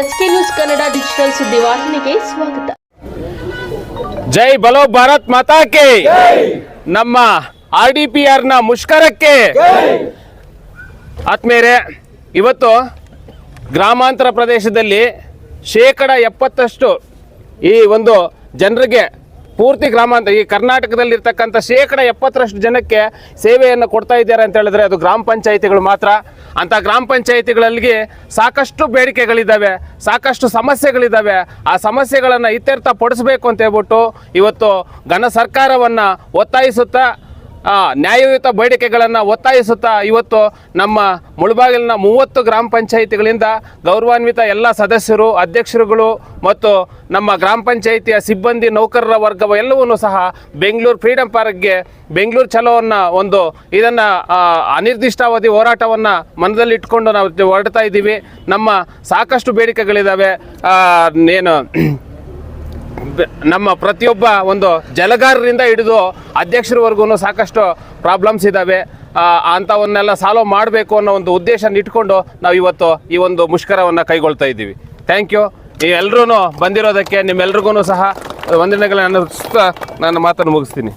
S K news Kannada digital ಸುದ್ದಿವಾಹಿನಿಗೆ ಸ್ವಾಗತ. ಜೈ ಬಲೋ ಭಾರತ್ ಮಾತಾಕೆ ನಮ್ಮ ಆರ್ ಡಿ ಪಿ ಆರ್ನ ಮುಷ್ಕರಕ್ಕೆ. ಆತ್ಮೇರೆ ಇವತ್ತು ಗ್ರಾಮಾಂತರ ಪ್ರದೇಶದಲ್ಲಿ ಶೇಕಡ ಎಪ್ಪತ್ತಷ್ಟು ಈ ಒಂದು ಜನರಿಗೆ ಪೂರ್ತಿ ಗ್ರಾಮಾಂತರ ಈ ಕರ್ನಾಟಕದಲ್ಲಿರ್ತಕ್ಕಂಥ ಶೇಕಡ ಎಪ್ಪತ್ತರಷ್ಟು ಜನಕ್ಕೆ ಸೇವೆಯನ್ನು ಕೊಡ್ತಾ ಇದ್ದಾರೆ ಅಂತ ಹೇಳಿದ್ರೆ ಅದು ಗ್ರಾಮ ಪಂಚಾಯಿತಿಗಳು ಮಾತ್ರ. ಅಂತ ಗ್ರಾಮ ಪಂಚಾಯಿತಿಗಳಲ್ಲಿ ಸಾಕಷ್ಟು ಬೇಡಿಕೆಗಳಿದ್ದಾವೆ, ಸಾಕಷ್ಟು ಸಮಸ್ಯೆಗಳಿದ್ದಾವೆ. ಆ ಸಮಸ್ಯೆಗಳನ್ನು ಇತ್ಯರ್ಥ ಪಡಿಸಬೇಕು ಅಂತ ಹೇಳ್ಬಿಟ್ಟು ಇವತ್ತು ಘನ ಸರ್ಕಾರವನ್ನು ಒತ್ತಾಯಿಸುತ್ತಾ ನ್ಯಾಯಯುತ ಬೇಡಿಕೆಗಳನ್ನು ಒತ್ತಾಯಿಸುತ್ತಾ ಇವತ್ತು ನಮ್ಮ ಮುಳಬಾಗಿಲಿನ ಮೂವತ್ತು ಗ್ರಾಮ ಪಂಚಾಯಿತಿಗಳಿಂದ ಗೌರವಾನ್ವಿತ ಎಲ್ಲ ಸದಸ್ಯರು, ಅಧ್ಯಕ್ಷರುಗಳು ಮತ್ತು ನಮ್ಮ ಗ್ರಾಮ ಪಂಚಾಯಿತಿಯ ಸಿಬ್ಬಂದಿ, ನೌಕರರ ವರ್ಗವ ಎಲ್ಲವನ್ನೂ ಸಹ ಬೆಂಗಳೂರು ಫ್ರೀಡಂ ಪಾರ್ಕ್ಗೆ ಬೆಂಗಳೂರು ಚಲೋವನ್ನು ಒಂದು ಇದನ್ನು ಅನಿರ್ದಿಷ್ಟಾವಧಿ ಹೋರಾಟವನ್ನು ಮನದಲ್ಲಿಟ್ಕೊಂಡು ನಾವು ಹೊರಡ್ತಾ ಇದ್ದೀವಿ. ನಮ್ಮ ಸಾಕಷ್ಟು ಬೇಡಿಕೆಗಳಿದ್ದಾವೆ ಏನು ನಮ್ಮ ಪ್ರತಿಯೊಬ್ಬ ಒಂದು ಜಲಗಾರರಿಂದ ಹಿಡಿದು ಅಧ್ಯಕ್ಷರವರೆಗೂ ಸಾಕಷ್ಟು ಪ್ರಾಬ್ಲಮ್ಸ್ ಇದ್ದಾವೆ ಅಂಥವನ್ನೆಲ್ಲ ಸಾಲ್ವ್ ಮಾಡಬೇಕು ಅನ್ನೋ ಒಂದು ಉದ್ದೇಶನ ಇಟ್ಕೊಂಡು ನಾವು ಇವತ್ತು ಈ ಒಂದು ಮುಷ್ಕರವನ್ನು ಕೈಗೊಳ್ತಾ ಇದ್ದೀವಿ. ಥ್ಯಾಂಕ್ ಯು ಎಲ್ಲರೂ ಬಂದಿರೋದಕ್ಕೆ ನಿಮ್ಮೆಲ್ರಿಗೂ ಸಹ, ವಂದನೆಗಳನ್ನು ನನ್ನ ಮಾತನ್ನು ಮುಗಿಸ್ತೀನಿ.